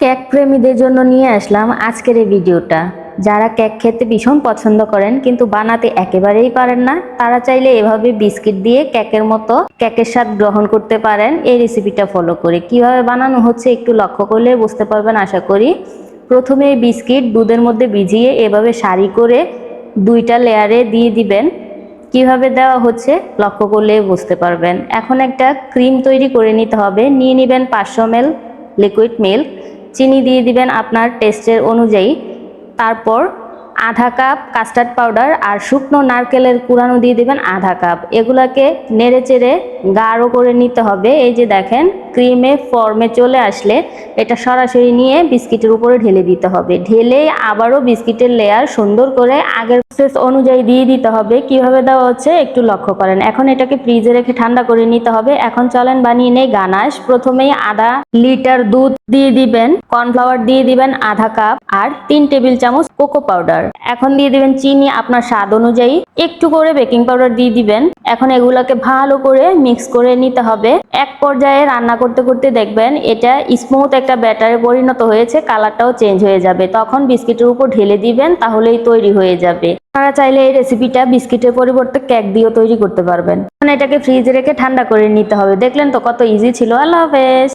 Cake প্রেমীদের জন্য নিয়ে আসলাম আজকের এই ভিডিওটা। যারা কেক খেতে ভীষণ পছন্দ করেন, কিন্তু বানাতে একেবারেই পারেন না, তারা চাইলে এভাবে বিস্কিট দিয়ে কেকের মতো কেকের স্বাদ গ্রহণ করতে পারেন। এই রেসিপিটা ফলো করে কীভাবে বানানো হচ্ছে একটু লক্ষ্য করলে বুঝতে পারবেন, আশা করি। প্রথমে বিস্কিট দুধের মধ্যে ভিজিয়ে এভাবে সারি করে দুইটা লেয়ারে দিয়ে দিবেন। কীভাবে দেওয়া হচ্ছে লক্ষ্য করলে বুঝতে পারবেন। এখন একটা ক্রিম তৈরি করে নিতে হবে। নিয়ে নেবেন পাঁচশো এল লিকুইড মিল্ক চিনি দিয়ে দিবেন আপনার টেস্টের অনুযায়ী। তারপর আধা কাপ কাস্টার্ড পাউডার আর শুকনো নারকেলের কুড়ানো দিয়ে দেবেন আধা কাপ। এগুলাকে নেড়ে চেড়ে গাঢ় করে নিতে হবে। এই যে দেখেন ক্রিমে ফর্মে চলে আসলে এটা সরাসরি নিয়ে বিস্কিটের উপরে ঢেলে দিতে হবে। ঢেলে আবারও বিস্কিটের লেয়ার সুন্দর করে আগের প্রসেস অনুযায়ী দিয়ে দিতে হবে। কীভাবে দেওয়া হচ্ছে একটু লক্ষ্য করেন। এখন এটাকে ফ্রিজে রেখে ঠান্ডা করে নিতে হবে। এখন চলেন বানিয়ে নেই গানাশ। প্রথমেই আধা লিটার দুধ দিয়ে দিবেন কর্নফ্লাওয়ার দিয়ে দিবেন আধা কাপ আর তিন টেবিল চামচ কোকো পাউডার এখন দিয়ে দিবেন চিনি। আপনার স্বাদ অনুযায়ী একটু করে বেকিং পাউডার দিয়ে দিবেন। এখন এগুলাকে ভালো করে মিক্স করে নিতে হবে। এক পর্যায়ে রান্না করতে করতে দেখবেন এটা স্মুথ একটা ব্যাটারে পরিণত হয়েছে কালারটাও চেঞ্জ হয়ে যাবে। তখন বিস্কিটের উপর ঢেলে দিবেন, তাহলেই তৈরি হয়ে যাবে। আপনারা চাইলে এই রেসিপিটা বিস্কিটের পরিবর্তে কেক দিয়েও তৈরি করতে পারবেন। এটাকে ফ্রিজে রেখে ঠান্ডা করে নিতে হবে। দেখলেন তো কত ইজি ছিল। আল্লাহ হাফেজ।